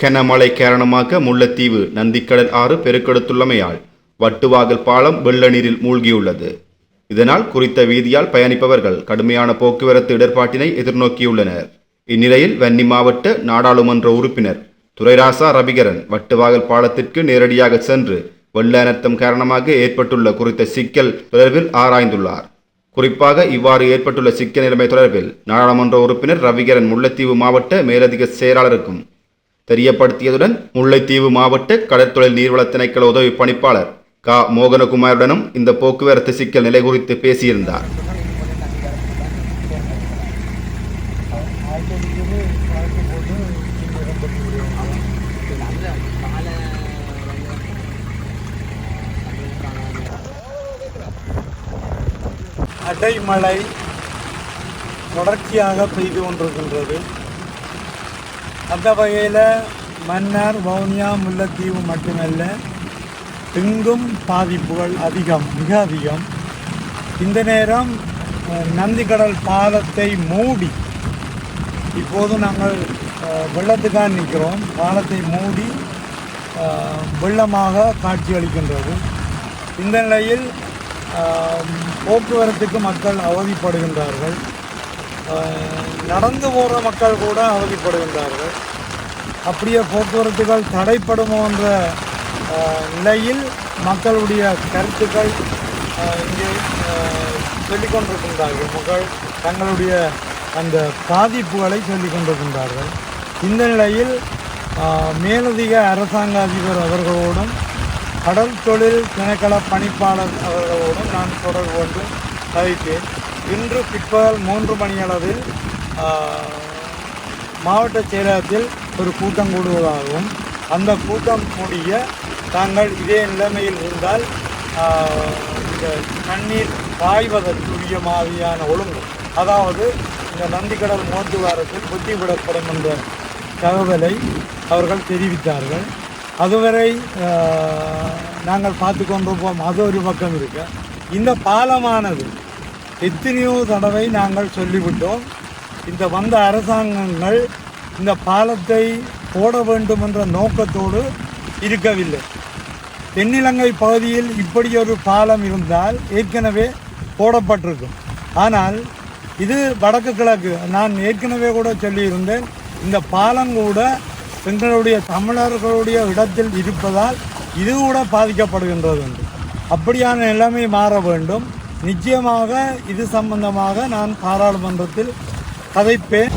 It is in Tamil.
கனமழை காரணமாக முல்லைத்தீவு நந்திக்கடல் ஆறு பெருக்கெடுத்துள்ளமையால் வட்டுவாகல் பாலம் வெள்ள நீரில் மூழ்கியுள்ளது. இதனால் குறித்த வீதியால் பயணிப்பவர்கள் கடுமையான போக்குவரத்து இடர்பாட்டினை எதிர்நோக்கியுள்ளனர். இந்நிலையில் வன்னி மாவட்ட நாடாளுமன்ற உறுப்பினர் துரைராசா ரவிகரன் வட்டுவாகல் பாலத்திற்கு நேரடியாக சென்று வெள்ள அனர்த்தம் காரணமாக ஏற்பட்டுள்ள குறித்த சிக்கல் தொடர்பில் ஆராய்ந்துள்ளார். குறிப்பாக இவ்வாறு ஏற்பட்டுள்ள சிக்கல் நிலைமை தொடர்பில் நாடாளுமன்ற உறுப்பினர் ரவிகரன் முல்லைத்தீவு மாவட்ட மேலதிக செயலாளருக்கும் தெரியப்படுத்தியதுடன் முல்லைத்தீவு மாவட்ட கடற்தொழில் நீர்வள திணைக்கள உதவி பணிப்பாளர் க மோகனகுமாருடனும் இந்த போக்குவரத்து சிக்கல் நிலை குறித்து பேசியிருந்தார் அடைமழை தொடர்ச்சியாக பெய்து கொண்டிருக்கின்றது. அந்த வகையில் மன்னார் வவுனியா முல்லைத்தீவு மட்டுமல்ல எங்கும் பாதிப்புகள் அதிகம் மிக அதிகம். இந்த நேரம் நந்திக்கடல் பாலத்தை மூடி இப்போது நாங்கள் வெள்ளத்துக்காக நிற்கிறோம். பாலத்தை மூடி வெள்ளமாக வெள்ளமாக காட்சியளிக்கின்றது. இந்த நிலையில் போக்குவரத்துக்கு மக்கள் அவதிப்படுகின்றார்கள். நடந்து போகிற மக்கள் கூட அவதிப்படுகின்றார்கள். அப்படியே போக்குவரத்துகள் தடைப்படுமோ என்ற நிலையில் மக்களுடைய கருத்துக்கள் இங்கே சொல்லிக்கொண்டிருக்கின்றார்கள் கொண்டிருக்கின்றார்கள். மக்கள் தங்களுடைய அந்த பாதிப்புகளை சொல்லிக் கொண்டிருக்கின்றார்கள். இந்த நிலையில் மேலதிக அரசாங்க அதிபர் அவர்களோடும் கடல் தொழில் திணைக்கள பணிப்பாளர் அவர்களோடும் நான் தொடர்பு கொண்டு கதைத்தேன் இன்று பிற்பகல் மூன்று மணியளவில் மாவட்ட செயலகத்தில் ஒரு கூட்டம் கூடுவதாகவும் அந்த கூட்டம் கூடிய தாங்கள் இதே நிலைமையில் இருந்தால் இந்த தண்ணீர் பாய்வதற்குரிய மாதிரியான ஒழுங்கு அதாவது இந்த நந்திக்கடல் மோட்டுவாரத்தில் புத்திவிடப்படும் என்ற தகவலை அவர்கள் தெரிவித்தார்கள். அதுவரை நாங்கள் பார்த்து கொண்டிருப்போம் அது ஒரு பக்கம் இருக்கு. இந்த பாலமானது எத்தனையோ தடவை நாங்கள் சொல்லிவிட்டோம். இந்த வந்த அரசாங்கங்கள் இந்த பாலத்தை போட வேண்டும் என்ற நோக்கத்தோடு இருக்கவில்லை. தென்னிலங்கை பகுதியில் இப்படி ஒரு பாலம் இருந்தால் ஏற்கனவே போடப்பட்டிருக்கும். ஆனால் இது வடக்கு கிழக்கு. நான் ஏற்கனவே கூட சொல்லியிருந்தேன் இந்த பாலம் கூட எங்களுடைய தமிழர்களுடைய இடத்தில் இருப்பதால் இது கூட பாதிக்கப்படுகின்றது என்று அப்படியான நிலைமை மாற வேண்டும். நிச்சயமாக இது சம்பந்தமாக நான் பாராளுமன்றத்தில் கதைப்பேன்.